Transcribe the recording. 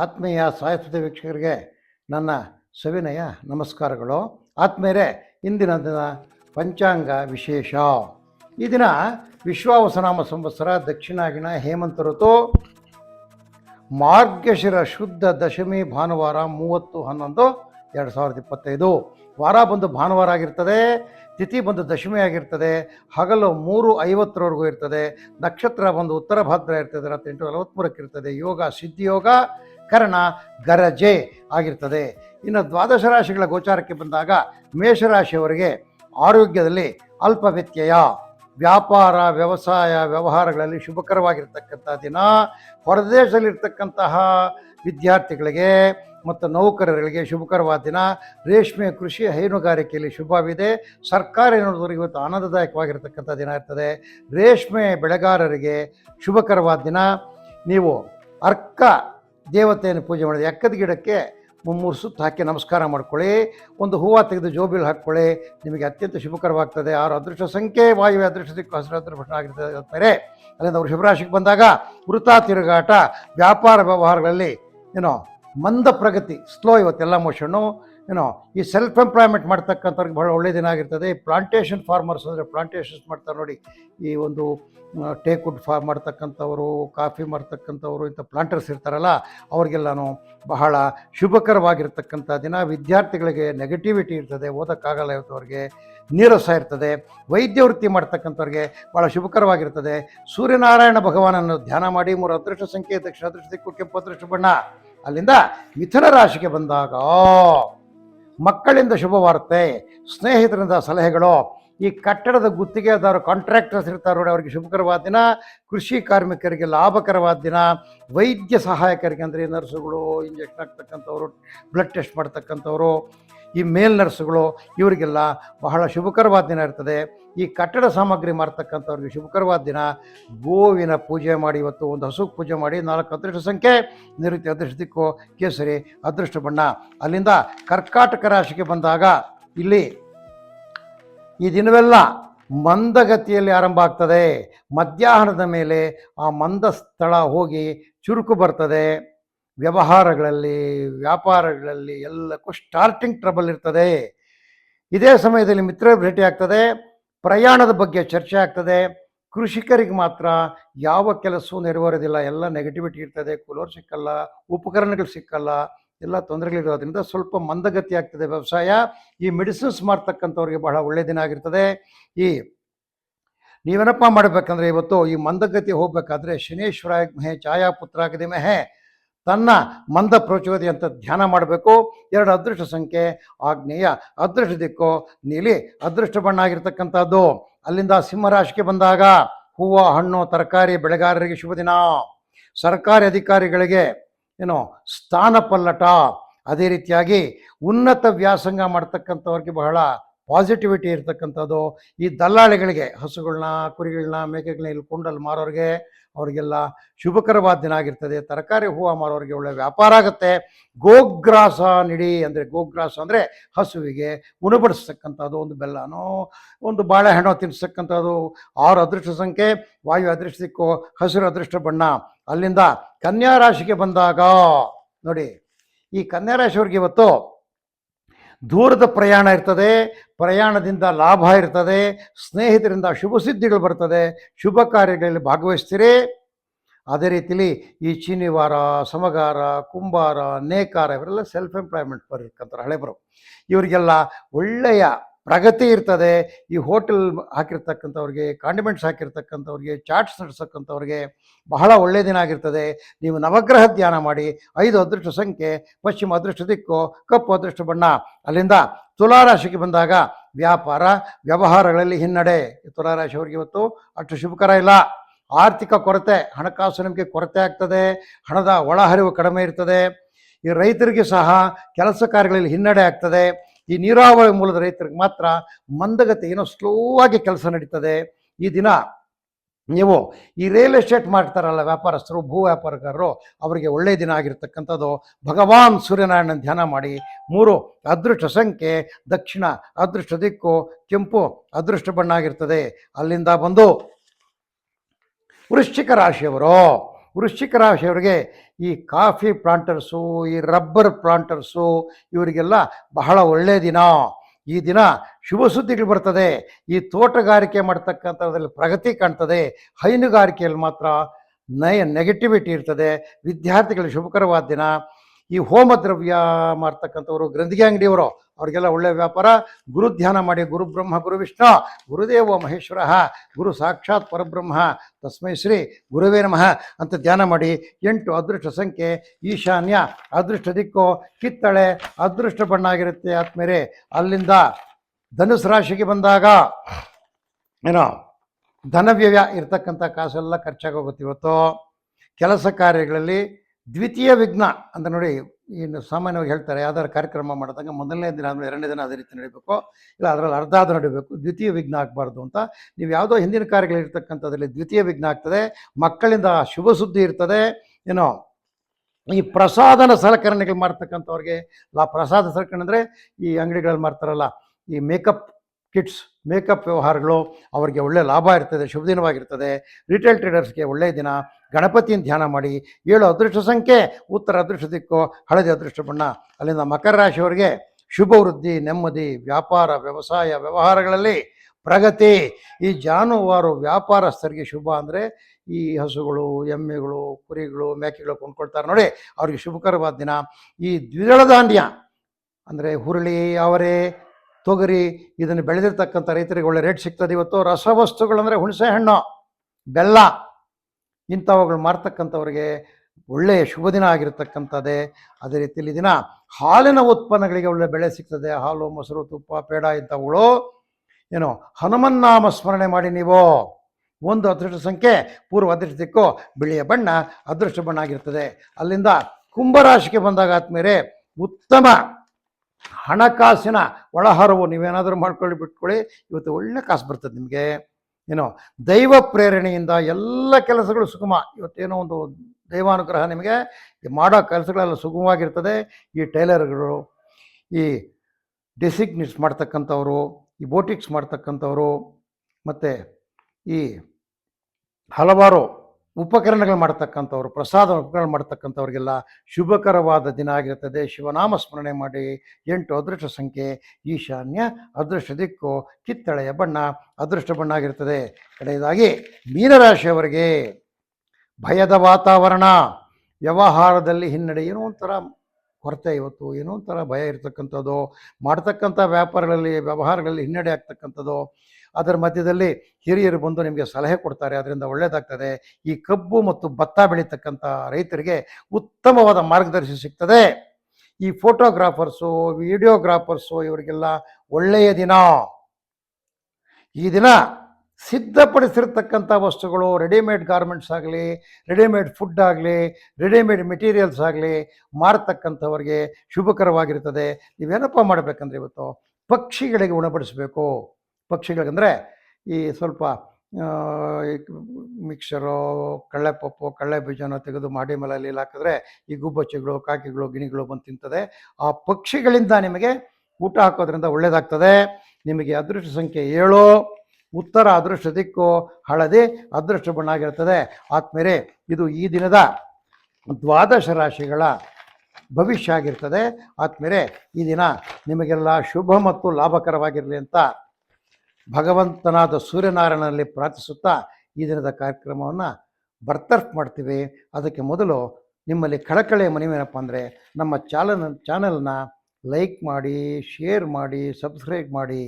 ಆತ್ಮೀಯ ಸಾಹಿತ್ಯದ ವೀಕ್ಷಕರಿಗೆ ನನ್ನ ಸವಿನಯ ನಮಸ್ಕಾರಗಳು. ಆತ್ಮೇರೆ ಇಂದಿನ ದಿನ ಪಂಚಾಂಗ ವಿಶೇಷ. ಈ ದಿನ ವಿಶ್ವಾವಸನಾಮ ಸಂವತ್ಸರ ದಕ್ಷಿಣಾಗಿನ ಹೇಮಂತ ಋತು, ಮಾರ್ಗಶಿರ ಶುದ್ಧ ದಶಮಿ ಭಾನುವಾರ ಮೂವತ್ತು ಹನ್ನೊಂದು, ಎರಡು ಸಾವಿರದ ಇಪ್ಪತ್ತೈದು. ವಾರ ಬಂದು ಭಾನುವಾರ ಆಗಿರ್ತದೆ, ತಿಥಿ ಬಂದು ದಶಮಿ ಆಗಿರ್ತದೆ, ಹಗಲು ಮೂರು ಐವತ್ತರವರೆಗೂ ಇರ್ತದೆ, ನಕ್ಷತ್ರ ಬಂದು ಉತ್ತರ ಭಾದ್ರ ಇರ್ತದೆ, ರಾತ್ರಿ ಎಂಟು ನಲವತ್ತ್ಮೂರಕ್ಕೆ ಇರ್ತದೆ, ಯೋಗ, ಸಿದ್ಧಿಯೋಗ ಕರ್ಣ ಗರಜೆ ಆಗಿರ್ತದೆ. ಇನ್ನು ದ್ವಾದಶ ರಾಶಿಗಳ ಗೋಚಾರಕ್ಕೆ ಬಂದಾಗ ಮೇಷರಾಶಿಯವರಿಗೆ ಆರೋಗ್ಯದಲ್ಲಿ ಅಲ್ಪ ವ್ಯತ್ಯಯ ವ್ಯಾಪಾರ, ವ್ಯವಸಾಯ, ವ್ಯವಹಾರಗಳಲ್ಲಿ ಶುಭಕರವಾಗಿರ್ತಕ್ಕಂಥ ದಿನ. ಹೊರದೇಶದಲ್ಲಿರ್ತಕ್ಕಂತಹ ವಿದ್ಯಾರ್ಥಿಗಳಿಗೆ ಮತ್ತು ನೌಕರರಿಗೆ ಶುಭಕರವಾದ ದಿನ. ರೇಷ್ಮೆ ಕೃಷಿ ಹೈನುಗಾರಿಕೆಯಲ್ಲಿ ಶುಭವಿದೆ. ಸರ್ಕಾರಿ ನೋಡಿದವರಿಗೆ ಇವತ್ತು ಆನಂದದಾಯಕವಾಗಿರ್ತಕ್ಕಂಥ ದಿನ ಇರ್ತದೆ. ರೇಷ್ಮೆ ಬೆಳೆಗಾರರಿಗೆ ಶುಭಕರವಾದ ದಿನ. ನೀವು ಅರ್ಕ ದೇವತೆಯನ್ನು ಪೂಜೆ ಮಾಡಿದೆ ಎಕ್ಕದ ಗಿಡಕ್ಕೆ ಮುಮ್ಮೂರು ಸುತ್ತು ಹಾಕಿ ನಮಸ್ಕಾರ ಮಾಡ್ಕೊಳ್ಳಿ. ಒಂದು ಹೂವು ತೆಗೆದು ಜೋಬಿಲ್ ಹಾಕ್ಕೊಳ್ಳಿ. ನಿಮಗೆ ಅತ್ಯಂತ ಶುಭಕರವಾಗ್ತದೆ. ಆರು ಅದೃಷ್ಟ ಸಂಖ್ಯೆ ವಾಯುವೆ ಅದೃಷ್ಟ ದಿಕ್ಕು ಹಸಿರು ಆಗಿರ್ತದೆ. ಅಂತಾರೆ ಅಲ್ಲಿಂದ ಅವರು ಶುಭರಾಶಿಗೆ ಬಂದಾಗ ವೃತಾ ತಿರುಗಾಟ, ವ್ಯಾಪಾರ ವ್ಯವಹಾರಗಳಲ್ಲಿ ಏನೋ ಮಂದ ಪ್ರಗತಿ ಸ್ಲೋ ಇವತ್ತೆಲ್ಲ ಮೋಷನ್ನು ಏನೋ ಈ ಸೆಲ್ಫ್ ಎಂಪ್ಲಾಯ್ಮೆಂಟ್ ಮಾಡ್ತಕ್ಕಂಥವ್ರಿಗೆ ಭಾಳ ಒಳ್ಳೆಯ ದಿನ ಆಗಿರ್ತದೆ. ಪ್ಲಾಂಟೇಷನ್ ಫಾರ್ಮರ್ಸ್ ಅಂದರೆ ಪ್ಲಾಂಟೇಷನ್ಸ್ ಮಾಡ್ತಾರೆ ನೋಡಿ. ಈ ಒಂದು ಟೇಕ್ ವುಡ್ ಫಾರ್ಮ್ ಮಾಡ್ತಕ್ಕಂಥವರು ಕಾಫಿ ಮಾಡ್ತಕ್ಕಂಥವರು, ಇಂಥ ಪ್ಲಾಂಟರ್ಸ್ ಇರ್ತಾರಲ್ಲ, ಅವ್ರಿಗೆಲ್ಲನೂ ಬಹಳ ಶುಭಕರವಾಗಿರ್ತಕ್ಕಂಥ ದಿನ. ವಿದ್ಯಾರ್ಥಿಗಳಿಗೆ ನೆಗೆಟಿವಿಟಿ ಇರ್ತದೆ, ಓದೋಕ್ಕಾಗಲ್ಲ ಇವತ್ತವ್ರಿಗೆ. ನೀರಸ ಇರ್ತದೆ. ವೈದ್ಯ ವೃತ್ತಿ ಮಾಡ್ತಕ್ಕಂಥವ್ರಿಗೆ ಭಾಳ ಶುಭಕರವಾಗಿರ್ತದೆ. ಸೂರ್ಯನಾರಾಯಣ ಭಗವಾನನ್ನು ಧ್ಯಾನ ಮಾಡಿ, ಮೂರು ಅದೃಷ್ಟ ಸಂಖ್ಯೆ, ದಕ್ಷಿಣ ಅದೃಷ್ಟ ದಿಕ್ಕು, ಕೆಂಪು ಅದೃಷ್ಟ ಬಣ್ಣ. ಅಲ್ಲಿಂದ ಮಿಥುನ ರಾಶಿಗೆ ಬಂದಾಗ ಮಕ್ಕಳಿಂದ ಶುಭವಾರ್ತೆ ಸ್ನೇಹಿತರಿಂದ ಸಲಹೆಗಳು. ಈ ಕಟ್ಟಡದ ಗುತ್ತಿಗೆದಾರರು ಕಾಂಟ್ರಾಕ್ಟರ್ಸ್ ಇರ್ತಾರೆ ನೋಡಿ, ಅವರಿಗೆ ಶುಭಕರವಾದ ದಿನ. ಕೃಷಿ ಕಾರ್ಮಿಕರಿಗೆ ಲಾಭಕರವಾದ ದಿನ. ವೈದ್ಯ ಸಹಾಯಕರಿಗೆ ಅಂದರೆ ನರ್ಸುಗಳು ಇಂಜೆಕ್ಷನ್ ಹಾಕ್ತಕ್ಕಂಥವ್ರು ಬ್ಲಡ್ ಟೆಸ್ಟ್ ಮಾಡ್ತಕ್ಕಂಥವ್ರು. ಈ ಮೇಲ್ ನರ್ಸ್ಗಳು ಇವರಿಗೆಲ್ಲ ಬಹಳ ಶುಭಕರವಾದ ದಿನ ಇರ್ತದೆ. ಈ ಕಟ್ಟಡ ಸಾಮಗ್ರಿ ಮಾರ್ತಕ್ಕಂಥವ್ರಿಗೆ ಶುಭಕರವಾದ ದಿನ. ಗೋವಿನ ಪೂಜೆ ಮಾಡಿ ಇವತ್ತು ಒಂದು ಹಸು ಪೂಜೆ ಮಾಡಿ ನಾಲ್ಕು ಅದೃಷ್ಟ ಸಂಖ್ಯೆ ನಿವೃತ್ತಿ ಅದೃಷ್ಟ ದಿಕ್ಕು ಕೇಸರಿ ಅದೃಷ್ಟ ಬಣ್ಣ. ಅಲ್ಲಿಂದ ಕರ್ಕಾಟಕ ರಾಶಿಗೆ ಬಂದಾಗ ಇಲ್ಲಿ ಈ ದಿನವೆಲ್ಲ ಮಂದಗತಿಯಲ್ಲಿ ಆರಂಭ ಆಗ್ತದೆ. ಮಧ್ಯಾಹ್ನದ ಮೇಲೆ ಆ ಮಂದ ಸ್ಥಳ ಹೋಗಿ ಚುರುಕು ಬರ್ತದೆ. ವ್ಯವಹಾರಗಳಲ್ಲಿ, ವ್ಯಾಪಾರಗಳಲ್ಲಿ ಎಲ್ಲಕ್ಕೂ ಸ್ಟಾರ್ಟಿಂಗ್ ಟ್ರಬಲ್ ಇರ್ತದೆ. ಇದೇ ಸಮಯದಲ್ಲಿ ಮಿತ್ರ ಭೇಟಿ ಆಗ್ತದೆ, ಪ್ರಯಾಣದ ಬಗ್ಗೆ ಚರ್ಚೆ ಆಗ್ತದೆ, ಕೃಷಿಕರಿಗೆ ಮಾತ್ರ ಯಾವ ಕೆಲಸವೂ ನೆರವೇರೋದಿಲ್ಲ ಎಲ್ಲ ನೆಗೆಟಿವಿಟಿ ಇರ್ತದೆ, ಕೂಲರ್ ಸಿಕ್ಕಲ್ಲ, ಉಪಕರಣಗಳು ಸಿಕ್ಕಲ್ಲ, ಎಲ್ಲ ತೊಂದರೆಗಳಿರೋದ್ರಿಂದ ಸ್ವಲ್ಪ ಮಂದಗತಿ ಆಗ್ತದೆ ವ್ಯವಸಾಯ. ಈ ಮೆಡಿಸಿನ್ಸ್ ಮಾಡ್ತಕ್ಕಂಥವ್ರಿಗೆ ಬಹಳ ಒಳ್ಳೆಯ ದಿನ ಆಗಿರ್ತದೆ. ಈ ನೀವೇನಪ್ಪ ಮಾಡಬೇಕಂದ್ರೆ ಇವತ್ತು ಈ ಮಂದಗತಿ ಹೋಗ್ಬೇಕಾದ್ರೆ ಶನೇಶ್ವರ ಮಹೆ, ಛಾಯಾಪುತ್ರ ಮಹೆ. ತನ್ನ ಮಂದ ಪ್ರಚೋದಿ ಅಂತ ಧ್ಯಾನ ಮಾಡಬೇಕು. ಎರಡು ಅದೃಷ್ಟ ಸಂಖ್ಯೆ ಆಗ್ನೇಯ ಅದೃಷ್ಟ ದಿಕ್ಕು, ನೀಲಿ ಅದೃಷ್ಟ ಬಣ್ಣ ಆಗಿರ್ತಕ್ಕಂಥದ್ದು ಅಲ್ಲಿಂದ ಸಿಂಹರಾಶಿಗೆ ಬಂದಾಗ ಹೂವು, ಹಣ್ಣು, ತರಕಾರಿ, ಬೆಳೆಗಾರರಿಗೆ ಶುಭ ದಿನ. ಸರ್ಕಾರಿ ಅಧಿಕಾರಿಗಳಿಗೆ ಏನು ಸ್ಥಾನ ಪಲ್ಲಟ. ಅದೇ ರೀತಿಯಾಗಿ ಉನ್ನತ ವ್ಯಾಸಂಗ ಮಾಡ್ತಕ್ಕಂಥವ್ರಿಗೆ ಬಹಳ ಪಾಸಿಟಿವಿಟಿ ಇರ್ತಕ್ಕಂಥದ್ದು, ಈ ದಲ್ಲಾಳಿಗಳಿಗೆ ಹಸುಗಳನ್ನ ಕುರಿಗಳನ್ನ ಮೇಕೆಗಳನ್ನ ಇಲ್ಲಿ ಕೊಂಡಲ್ಲಿ ಮಾರೋರಿಗೆ ಅವರಿಗೆಲ್ಲ ಶುಭಕರವಾದ ದಿನ ಆಗಿರ್ತದೆ. ತರಕಾರಿ ಹೂವು ಮಾರೋರಿಗೆ ಒಳ್ಳೆ ವ್ಯಾಪಾರ ಆಗುತ್ತೆ. ಗೋಗ್ರಾಸ ನಿಡಿ ಅಂದರೆ, ಗೋಗ್ರಾಸ ಅಂದರೆ ಹಸುವಿಗೆ ಉಣಬಡಿಸ್ತಕ್ಕಂಥದ್ದು ಒಂದು ಬೆಲ್ಲನೋ, ಒಂದು ಬಾಳೆಹಣ್ಣು ತಿನ್ನಿಸ್ತಕ್ಕಂಥದ್ದು. ಆರು ಅದೃಷ್ಟ ಸಂಖ್ಯೆ, ವಾಯು ಅದೃಷ್ಟ ದಿಕ್ಕು, ಹಸಿರು ಅದೃಷ್ಟ ಬಣ್ಣ. ಅಲ್ಲಿಂದ ಕನ್ಯಾ ರಾಶಿಗೆ ಬಂದಾಗ, ನೋಡಿ, ಈ ಕನ್ಯಾ ರಾಶಿಯವ್ರಿಗೆ ಇವತ್ತು ದೂರದ ಪ್ರಯಾಣ ಇರ್ತದೆ, ಪ್ರಯಾಣದಿಂದ ಲಾಭ ಇರ್ತದೆ, ಸ್ನೇಹಿತರಿಂದ ಶುಭ ಸಿದ್ಧಿಗಳು ಬರ್ತದೆ, ಶುಭ ಕಾರ್ಯಗಳಲ್ಲಿ ಭಾಗವಹಿಸ್ತೀರಿ. ಅದೇ ರೀತಿಲಿ ಈ ಚೀನಿವಾರ, ಸಮಗಾರ, ಕುಂಬಾರ, ನೇಕಾರ, ಇವರೆಲ್ಲ ಸೆಲ್ಫ್ ಎಂಪ್ಲಾಯ್ಮೆಂಟ್ ಬರ್ತಕ್ಕಂಥವ್ರು ಹಳೆಬರು. ಇವರಿಗೆಲ್ಲ ಒಳ್ಳೆಯ ಪ್ರಗತಿ ಇರ್ತದೆ. ಈ ಹೋಟೆಲ್ ಹಾಕಿರ್ತಕ್ಕಂಥವ್ರಿಗೆ, ಕಾಂಡಿಮೆಂಟ್ಸ್ ಹಾಕಿರ್ತಕ್ಕಂಥವ್ರಿಗೆ, ಚಾಟ್ಸ್ ನಡೆಸಕ್ಕಂಥವ್ರಿಗೆ ಬಹಳ ಒಳ್ಳೆಯ ದಿನ ಆಗಿರ್ತದೆ. ನೀವು ನವಗ್ರಹ ಧ್ಯಾನ ಮಾಡಿ. ಐದು ಅದೃಷ್ಟ ಸಂಖ್ಯೆ, ಪಶ್ಚಿಮ ಅದೃಷ್ಟ ದಿಕ್ಕು, ಕಪ್ಪು ಅದೃಷ್ಟ ಬಣ್ಣ. ಅಲ್ಲಿಂದ ತುಲಾರಾಶಿಗೆ ಬಂದಾಗ ವ್ಯಾಪಾರ, ವ್ಯವಹಾರಗಳಲ್ಲಿ ಹಿನ್ನಡೆ. ತುಲಾರಾಶಿಯವರಿಗೆ ಇವತ್ತು ಅಷ್ಟು ಶುಭಕರ ಇಲ್ಲ. ಆರ್ಥಿಕ ಕೊರತೆ, ಹಣಕಾಸು ನಿಮಗೆ ಕೊರತೆ ಆಗ್ತದೆ. ಹಣದ ಒಳಹರಿವು ಕಡಿಮೆ ಇರ್ತದೆ. ಈ ರೈತರಿಗೆ ಸಹ ಕೆಲಸ ಕಾರ್ಯಗಳಲ್ಲಿ ಹಿನ್ನಡೆ ಆಗ್ತದೆ. ಈ ನೀರಾವರಿ ಮೂಲದ ರೈತರಿಗೆ ಮಾತ್ರ ಮಂದಗತಿ ಏನೋ ಸ್ಲೋ ಆಗಿ ಕೆಲಸ ನಡೀತದೆ. ಈ ದಿನ ನೀವು ಈ ರಿಯಲ್ ಎಸ್ಟೇಟ್ ಮಾಡ್ತಾರಲ್ಲ ವ್ಯಾಪಾರಸ್ಥರು, ಭೂ ವ್ಯಾಪಾರಗಾರರು, ಅವರಿಗೆ ಒಳ್ಳೆಯ ದಿನ ಆಗಿರ್ತಕ್ಕಂಥದ್ದು. ಭಗವಾನ್ ಸೂರ್ಯನಾರಾಯಣನ ಧ್ಯಾನ ಮಾಡಿ. ಮೂರು, ಅದೃಷ್ಟ ಸಂಖ್ಯೆ, ದಕ್ಷಿಣ ಅದೃಷ್ಟ ದಿಕ್ಕು, ಕೆಂಪು ಅದೃಷ್ಟ ಬಣ್ಣ ಆಗಿರ್ತದೆ. ಅಲ್ಲಿಂದ ಬಂದು ವೃಶ್ಚಿಕ ರಾಶಿಯವರು. ವೃಶ್ಚಿಕ ರಾಶಿಯವರಿಗೆ ಈ ಕಾಫಿ ಪ್ಲಾಂಟರ್ಸು, ಈ ರಬ್ಬರ್ ಪ್ಲಾಂಟರ್ಸು ಇವರಿಗೆಲ್ಲ ಬಹಳ ಒಳ್ಳೆಯ ದಿನ. ಈ ದಿನ ಶುಭ ಸುದ್ದಿಗಳು ಬರ್ತದೆ. ಈ ತೋಟಗಾರಿಕೆ ಮಾಡ್ತಕ್ಕಂಥದ್ರಲ್ಲಿ ಪ್ರಗತಿ ಕಾಣ್ತದೆ. ಹೈನುಗಾರಿಕೆಯಲ್ಲಿ ಮಾತ್ರ ನಯ ನೆಗೆಟಿವಿಟಿ ಇರ್ತದೆ. ವಿದ್ಯಾರ್ಥಿಗಳಿಗೆ ಶುಭಕರವಾದ ದಿನ. ಈ ಹೋಮ ದ್ರವ್ಯ ಮಾಡ್ತಕ್ಕಂಥವ್ರು, ಗ್ರಂಥಿಗೆ ಅಂಗಡಿಯವರು ಅವ್ರಿಗೆಲ್ಲ ಒಳ್ಳೆ ವ್ಯಾಪಾರ. ಗುರು ಧ್ಯಾನ ಮಾಡಿ, ಗುರು ಬ್ರಹ್ಮ, ಗುರು ವಿಷ್ಣು, ಗುರುದೇವ ಮಹೇಶ್ವರ, ಗುರು ಸಾಕ್ಷಾತ್ ಪರಬ್ರಹ್ಮ, ತಸ್ಮೈ ಶ್ರೀ ಗುರುವೇ ನಮಃ ಅಂತ ಧ್ಯಾನ ಮಾಡಿ. ಎಂಟು, ಅದೃಷ್ಟ ಸಂಖ್ಯೆ, ಈಶಾನ್ಯ, ಅದೃಷ್ಟ ದಿಕ್ಕು, ಕಿತ್ತಳೆ, ಅದೃಷ್ಟ ಬಣ್ಣ ಆಗಿರುತ್ತೆ ಆತ್ಮೇಲೆ ಅಲ್ಲಿಂದ ಧನುಸ್ ರಾಶಿಗೆ ಬಂದಾಗ ಏನೋ ಧನವ್ಯಯ ಇರ್ತಕ್ಕಂಥ ಕಾಸೆಲ್ಲ ಖರ್ಚಾಗೋಗುತ್ತೆ ಇವತ್ತು. ಕೆಲಸ ಕಾರ್ಯಗಳಲ್ಲಿ ದ್ವಿತೀಯ ವಿಘ್ನ ಅಂತ ನೋಡಿ ಇನ್ನು ಸಾಮಾನ್ಯವಾಗಿ ಹೇಳ್ತಾರೆ ಯಾವ್ದಾದ್ರು ಕಾರ್ಯಕ್ರಮ ಮಾಡಿದಾಗ ಮೊದಲನೇ ದಿನ ಆದಮೇಲೆ ಎರಡನೇ ದಿನ ಅದೇ ರೀತಿ ನಡಿಬೇಕು. ಇಲ್ಲ, ಅದರಲ್ಲಿ ಅರ್ಧ ಅರ್ಧ ನಡಿಬೇಕು. ದ್ವಿತೀಯ ವಿಘ್ನ ಆಗಬಾರ್ದು ಅಂತ. ನೀವು ಯಾವುದೋ ಹಿಂದಿನ ಕಾರ್ಯಗಳಿರ್ತಕ್ಕಂಥದ್ರಲ್ಲಿ ದ್ವಿತೀಯ ವಿಘ್ನ ಆಗ್ತದೆ. ಮಕ್ಕಳಿಂದ ಶುಭ ಸುದ್ದಿ ಇರ್ತದೆ. ಏನೋ, ಈ ಪ್ರಸಾದನ ಸಲಕರಣೆಗಳು ಮಾಡ್ತಕ್ಕಂಥವ್ರಿಗೆ, ಲಾ, ಪ್ರಸಾದ ಸಲಕರಣೆ ಅಂದರೆ ಈ ಅಂಗಡಿಗಳಲ್ಲಿ ಮಾಡ್ತಾರಲ್ಲ, ಈ ಮೇಕಪ್ ಕಿಟ್ಸ್, ಮೇಕಪ್ ವ್ಯವಹಾರಗಳು, ಅವರಿಗೆ ಒಳ್ಳೆ ಲಾಭ ಇರ್ತದೆ ಶುಭ ದಿನವಾಗಿರ್ತದೆ ರಿಟೇಲ್ ಟ್ರೇಡರ್ಸ್ಗೆ ಒಳ್ಳೆಯ ದಿನ. ಗಣಪತಿಯನ್ನು ಧ್ಯಾನ ಮಾಡಿ ಏಳು ಅದೃಷ್ಟ ಸಂಖ್ಯೆ, ಉತ್ತರ ಅದೃಷ್ಟ ದಿಕ್ಕು, ಹಳದಿ ಅದೃಷ್ಟ ಬಣ್ಣ. ಅಲ್ಲಿಂದ ಮಕರ ರಾಶಿಯವರಿಗೆ ಶುಭ ವೃದ್ಧಿ, ನೆಮ್ಮದಿ, ವ್ಯಾಪಾರ, ವ್ಯವಸಾಯ, ವ್ಯವಹಾರಗಳಲ್ಲಿ ಪ್ರಗತಿ. ಈ ಜಾನುವಾರು ವ್ಯಾಪಾರಸ್ಥರಿಗೆ ಶುಭ ಅಂದರೆ ಈ ಹಸುಗಳು, ಎಮ್ಮೆಗಳು, ಕುರಿಗಳು, ಮೇಕೆಗಳು ಕೊಂಡ್ಕೊಳ್ತಾರೆ ನೋಡಿ, ಅವ್ರಿಗೆ ಶುಭಕರವಾದ ದಿನ. ಈ ದ್ವಿದಳ ಧಾನ್ಯ ಅಂದರೆ ಹುರುಳಿ, ಅವರೆ, ತೊಗರಿ, ಇದನ್ನು ಬೆಳೆದಿರ್ತಕ್ಕಂಥ ರೈತರಿಗೆ ಒಳ್ಳೆ ರೇಟ್ ಸಿಗ್ತದೆ. ಇವತ್ತು ರಸವಸ್ತುಗಳಂದರೆ ಹುಣಸೆ ಹಣ್ಣು ಬೆಲ್ಲ. ಇಂಥವುಗಳು ಮಾಡ್ತಕ್ಕಂಥವ್ರಿಗೆ ಒಳ್ಳೆಯ ಶುಭ ದಿನ ಆಗಿರತಕ್ಕಂಥದ್ದೇ. ಅದೇ ರೀತಿಯಲ್ಲಿ ದಿನ ಹಾಲಿನ ಉತ್ಪನ್ನಗಳಿಗೆ ಒಳ್ಳೆ ಬೆಳೆ ಸಿಗ್ತದೆ. ಹಾಲು, ಮೊಸರು, ತುಪ್ಪ, ಪೇಡ ಇಂಥವುಗಳು. ಏನು ಹನುಮನ್ನಾಮ ಸ್ಮರಣೆ ಮಾಡಿ ನೀವು. ಒಂದು ಅದೃಷ್ಟ ಸಂಖ್ಯೆ, ಪೂರ್ವ ಅದೃಷ್ಟ ದಿಕ್ಕು, ಬಿಳಿಯ ಬಣ್ಣ, ಅದೃಷ್ಟ ಬಣ್ಣ ಆಗಿರ್ತದೆ. ಅಲ್ಲಿಂದ ಕುಂಭರಾಶಿಗೆ ಬಂದಾಗ ಆದ್ಮೇಲೆ ಉತ್ತಮ ಹಣಕಾಸಿನ ಒಳಹರವು ನೀವೇನಾದರೂ ಮಾಡ್ಕೊಳ್ಳಿ, ಬಿಟ್ಕೊಳ್ಳಿ. ಇವತ್ತು ಒಳ್ಳೆ ಕಾಸು ಬರ್ತದೆ ನಿಮಗೆ. ಏನೋ ದೈವ ಪ್ರೇರಣೆಯಿಂದ ಎಲ್ಲ ಕೆಲಸಗಳು ಸುಗಮ. ಇವತ್ತೇನೋ ಒಂದು ದೈವಾನುಗ್ರಹ ನಿಮಗೆ. ಮಾಡೋ ಕೆಲಸಗಳೆಲ್ಲ ಸುಗಮವಾಗಿರ್ತದೆ. ಈ ಟೈಲರ್ಗಳು, ಈ ಡೆಸಿಗ್ನಿಟ್ಸ್ ಮಾಡ್ತಕ್ಕಂಥವ್ರು, ಈ ಬೋಟಿಕ್ಸ್ ಮಾಡ್ತಕ್ಕಂಥವ್ರು, ಮತ್ತು ಈ ಹಲವಾರು ಉಪಕರಣಗಳು ಮಾಡ್ತಕ್ಕಂಥವ್ರು, ಪ್ರಸಾದ ಉಪಕರಣ ಮಾಡ್ತಕ್ಕಂಥವ್ರಿಗೆಲ್ಲ ಶುಭಕರವಾದ ದಿನ ಆಗಿರ್ತದೆ. ಶಿವನಾಮ ಸ್ಮರಣೆ ಮಾಡಿ ಎಂಟು ಅದೃಷ್ಟ ಸಂಖ್ಯೆ, ಈಶಾನ್ಯ ಅದೃಷ್ಟ ದಿಕ್ಕು, ಕಿತ್ತಳೆಯ ಬಣ್ಣ, ಅದೃಷ್ಟ ಬಣ್ಣ ಆಗಿರ್ತದೆ. ಕಡೆಯದಾಗಿ ಮೀನರಾಶಿಯವರಿಗೆ ಭಯದ ವಾತಾವರಣ, ವ್ಯವಹಾರದಲ್ಲಿ ಹಿನ್ನಡೆ, ಏನೋ ಒಂಥರ ಕೊರತೆ ಇವತ್ತು, ಏನೋ ಒಂಥರ ಭಯ ಇರ್ತಕ್ಕಂಥದ್ದು, ಮಾಡ್ತಕ್ಕಂಥ ವ್ಯಾಪಾರಗಳಲ್ಲಿ, ವ್ಯವಹಾರಗಳಲ್ಲಿ ಹಿನ್ನಡೆ ಆಗ್ತಕ್ಕಂಥದ್ದು. ಅದರ ಮಧ್ಯದಲ್ಲಿ ಹಿರಿಯರು ಬಂದು ನಿಮಗೆ ಸಲಹೆ ಕೊಡ್ತಾರೆ. ಅದರಿಂದ ಒಳ್ಳೆಯದಾಗ್ತದೆ ಈ ಕಬ್ಬು ಮತ್ತು ಭತ್ತ ಬೆಳೀತಕ್ಕಂಥ ರೈತರಿಗೆ ಉತ್ತಮವಾದ ಮಾರ್ಗದರ್ಶನ ಸಿಗ್ತದೆ. ಈ ಫೋಟೋಗ್ರಾಫರ್ಸು, ವಿಡಿಯೋಗ್ರಾಫರ್ಸು ಇವರಿಗೆಲ್ಲ ಒಳ್ಳೆಯ ದಿನ. ಈ ದಿನ ಸಿದ್ಧಪಡಿಸಿರ್ತಕ್ಕಂಥ ವಸ್ತುಗಳು, ರೆಡಿಮೇಡ್ ಗಾರ್ಮೆಂಟ್ಸ್ ಆಗಲಿ, ರೆಡಿಮೇಡ್ ಫುಡ್ ಆಗಲಿ, ರೆಡಿಮೇಡ್ ಮೆಟೀರಿಯಲ್ಸ್ ಆಗಲಿ ಮಾರತಕ್ಕಂಥವ್ರಿಗೆ ಶುಭಕರವಾಗಿರ್ತದೆ. ನೀವೇನಪ್ಪ ಮಾಡಬೇಕಂದ್ರೆ ಇವತ್ತು? ಪಕ್ಷಿಗಳಿಗೆ ಉಣಬಡಿಸಬೇಕು. ಪಕ್ಷಿಗಳಿಗಂದರೆ ಈ ಸ್ವಲ್ಪ ಮಿಕ್ಸರು, ಕಳ್ಳೆಪಪ್ಪು, ಕಳ್ಳೆ ಬೀಜನ ತೆಗೆದು ಮಾಡಿ ಮಲೆಯಲ್ಲಿ ಹಾಕಿದ್ರೆ ಈ ಗುಬ್ಬಚ್ಚಿಗಳು, ಕಾಕಿಗಳು, ಗಿಣಿಗಳು ಬಂದು ತಿಂತದೆ. ಆ ಪಕ್ಷಿಗಳಿಂದ ನಿಮಗೆ ಊಟ ಹಾಕೋದ್ರಿಂದ ಒಳ್ಳೆಯದಾಗ್ತದೆ ನಿಮಗೆ ಅದೃಷ್ಟ ಸಂಖ್ಯೆ ಏಳು, ಉತ್ತರ ಅದೃಷ್ಟ ದಿಕ್ಕು ಹಳದಿ ಅದೃಷ್ಟ ಬಣ್ಣ ಆಗಿರ್ತದೆ ಆದ್ಮೇಲೆ ಇದು ಈ ದಿನದ ದ್ವಾದಶ ರಾಶಿಗಳ ಭವಿಷ್ಯ ಆಗಿರ್ತದೆ. ಆದ್ಮೇಲೆ ಈ ದಿನ ನಿಮಗೆಲ್ಲ ಶುಭ ಮತ್ತು ಲಾಭಕರವಾಗಿರಲಿ ಅಂತ ಭಗವಂತನಾದ ಸೂರ್ಯನಾರಾಯಣನಲ್ಲಿ ಪ್ರಾರ್ಥಿಸುತ್ತಾ ಈ ದಿನದ ಕಾರ್ಯಕ್ರಮವನ್ನು ಬರ್ತರ್ಫ್ ಮಾಡ್ತೀವಿ. ಅದಕ್ಕೆ ಮೊದಲು ನಿಮ್ಮಲ್ಲಿ ಕಳಕಳೆ ಮನವೇನಪ್ಪ ಅಂದರೆ ನಮ್ಮ ಚಾಲನ ಚಾನಲ್ನ ಲೈಕ್ ಮಾಡಿ ಶೇರ್ ಮಾಡಿ ಸಬ್ಸ್ಕ್ರೈಬ್ ಮಾಡಿ.